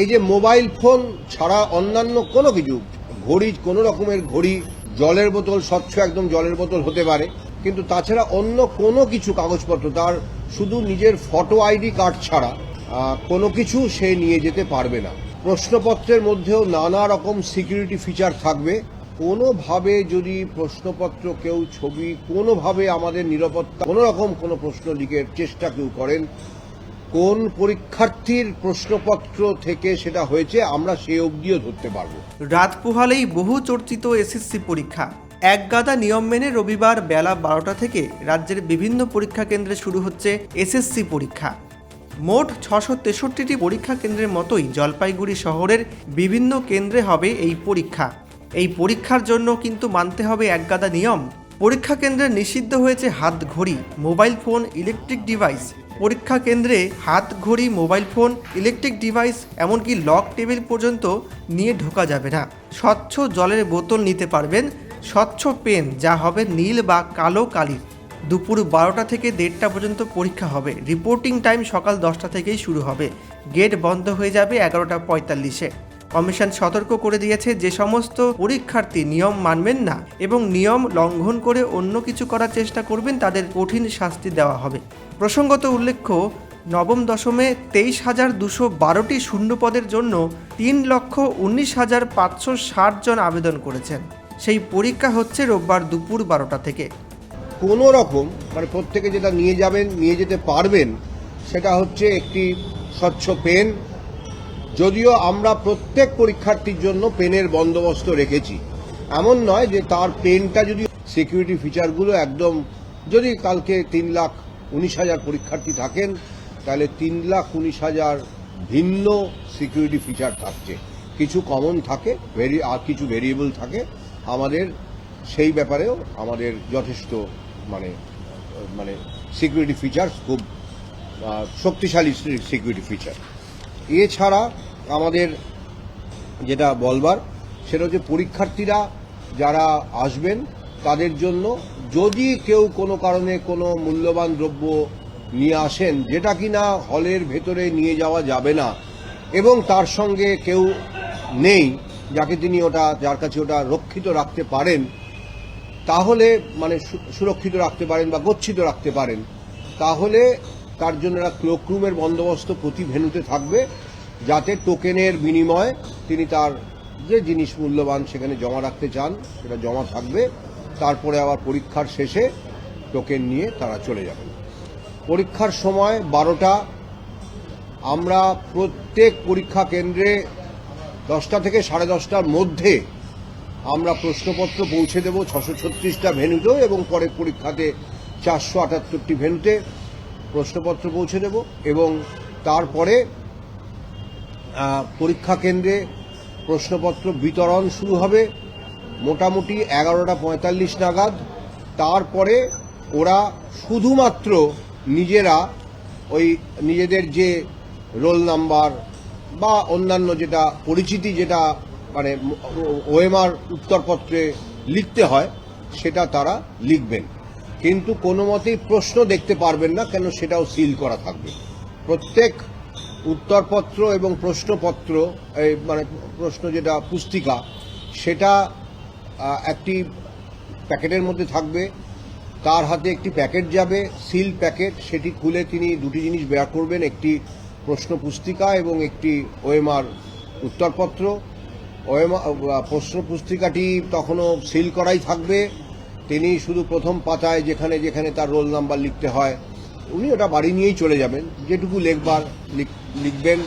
এই যে mobile phone ছাড়া অন্যান্য কোনো কিছু, ঘড়ি, কোনো রকমের ঘড়ি, জলের বোতল, স্বচ্ছ একদম জলের বোতল হতে পারে, কিন্তু তাছাড়া অন্য কোনো কিছু কাগজপত্র, তার শুধু নিজের ফটো আইডি কার্ড ছাড়া কোনো কিছু সে নিয়ে যেতে পারবে না। প্রশ্নপত্রের মধ্যেও নানা রকম সিকিউরিটি ফিচার থাকবে। কোনোভাবে যদি প্রশ্নপত্র কেউ ছবি, কোনোভাবে আমাদের নিরাপত্তা, কোনো রকম কোনো প্রশ্ন লিখের চেষ্টা কেউ করেন কোন পরীক্ষার্থীর প্রশ্নপত্র থেকে সেটা হয়েছে, আমরা সে অবধিও ধরতে পারব। রাত পোহালেই বহু চর্চিত এসএসসি পরীক্ষা। এক গাদা নিয়ম মেনে রবিবার বেলা বারোটা থেকে রাজ্যের বিভিন্ন পরীক্ষা কেন্দ্রে শুরু হচ্ছে এসএসসি পরীক্ষা। মোট ছশো তেষট্টিটি পরীক্ষা কেন্দ্রের মতোই জলপাইগুড়ি শহরের বিভিন্ন কেন্দ্রে হবে এই পরীক্ষা। এই পরীক্ষার জন্য কিন্তু মানতে হবে একগাদা নিয়ম। পরীক্ষা কেন্দ্রে নিষিদ্ধ হয়েছে হাত ঘড়ি, মোবাইল ফোন ইলেকট্রিক ডিভাইস পরীক্ষা কেন্দ্রে হাত ঘড়ি, মোবাইল ফোন ইলেকট্রিক ডিভাইস এমনকি লক টেবিল পর্যন্ত নিয়ে ঢোকা যাবে না। স্বচ্ছ জলের বোতল নিতে পারবেন। স্বচ্ছ পেন, যা হবে নীল বা কালো কালির দুপুর বারোটা থেকে দেড়টা পর্যন্ত পরীক্ষা হবে। রিপোর্টিং টাইম সকাল দশটা থেকেই শুরু হবে। গেট বন্ধ হয়ে যাবে এগারোটা পঁয়তাল্লিশে। কমিশন সতর্ক করে দিয়েছে যে সমস্ত পরীক্ষার্থী নিয়ম মানবেন না এবং নিয়ম লঙ্ঘন করে অন্য কিছু করার চেষ্টা করবেন, তাদের কঠিন শাস্তি দেওয়া হবে। প্রসঙ্গত উল্লেখ্য, নবম দশমে তেইশ হাজার দুশো বারোটি শূন্যপদের জন্য তিন লক্ষ উনিশ হাজার পাঁচশো ষাট জন আবেদন করেছেন। সেই পরীক্ষা হচ্ছে রোববার দুপুর বারোটা থেকে। কোনো রকম মানে প্রত্যেকে যেটা নিয়ে যাবেন, নিয়ে যেতে পারবেন, সেটা হচ্ছে একটি স্বচ্ছ পেন যদিও আমরা প্রত্যেক পরীক্ষার্থীর জন্য পেনের বন্দোবস্ত রেখেছি। এমন নয় যে তার পেনটা যদি সিকিউরিটি ফিচারগুলো একদম যদি কালকে তিন লাখ উনিশ হাজার পরীক্ষার্থী থাকেন, তাহলে তিন লাখ উনিশ হাজার ভিন্ন সিকিউরিটি ফিচার থাকছে। কিছু কমন থাকে ভেরি আর কিছু ভেরিয়েবল থাকে। আমাদের সেই ব্যাপারেও আমাদের যথেষ্ট মানে মানে সিকিউরিটি ফিচার খুব শক্তিশালী সিকিউরিটি ফিচার এছাড়া আমাদের যেটা বলবার, সেটা হচ্ছে পরীক্ষার্থীরা যারা আসবেন, তাদের জন্য যদি কেউ কোনো কারণে কোনো মূল্যবান দ্রব্য নিয়ে আসেন, যেটা কিনা হলের ভেতরে নিয়ে যাওয়া যাবে না, এবং তার সঙ্গে কেউ নেই, যাকে তিনি ওটা, যার কাছে ওটা রক্ষিত রাখতে পারেন, তাহলে মানে সুরক্ষিত রাখতে পারেন বা গচ্ছিত রাখতে পারেন, তাহলে তার জন্য একটা ক্লোকরুমের বন্দোবস্ত প্রতি ভেনুতে থাকবে। যাতে টোকেনের বিনিময়ে তিনি তার যে জিনিস মূল্যবান সেখানে জমা রাখতে চান, সেটা জমা থাকবে। তারপরে আবার পরীক্ষার শেষে টোকেন নিয়ে তারা চলে যাবেন পরীক্ষার সময় বারোটা। আমরা প্রত্যেক পরীক্ষা কেন্দ্রে দশটা থেকে সাড়ে দশটার মধ্যে আমরা প্রশ্নপত্র পৌঁছে দেব ছশো ছত্রিশটা ভেন্যুতেও এবং পরে পরীক্ষাতে চারশো আটাত্তরটি ভেনুতে প্রশ্নপত্র পৌঁছে দেব এবং তারপরে পরীক্ষা কেন্দ্রে প্রশ্নপত্র বিতরণ শুরু হবে মোটামুটি এগারোটা পঁয়তাল্লিশ নাগাদ। তারপরে ওরা শুধুমাত্র নিজেরা ওই নিজেদের যে রোল নাম্বার বা অন্যান্য যেটা পরিচিতি যেটা মানে ওএমআর উত্তরপত্রে লিখতে হয়, সেটা তারা লিখবেন। কিন্তু কোনো মতেই প্রশ্ন দেখতে পারবেন না, কেন সেটাও সিল করা থাকবে। প্রত্যেক উত্তরপত্র এবং প্রশ্নপত্র, এই মানে প্রশ্ন যেটা পুস্তিকা, সেটা একটি প্যাকেটের মধ্যে থাকবে। তার হাতে একটি প্যাকেট যাবে, সিল প্যাকেট। সেটি খুলে তিনি দুটি জিনিস বের করবেন, একটি প্রশ্ন পুস্তিকা এবং একটি ওএমআর উত্তরপত্র। ওএমআর প্রশ্ন পুস্তিকাটি তখনও সিল করাই থাকবে। তিনি শুধু প্রথম পাতায় যেখানে যেখানে তার রোল নাম্বার লিখতে হয় উনি ওটা বাড়ি নিয়েই চলে যাবেন যেটুকু লেখবার লিখ- লিখবেন।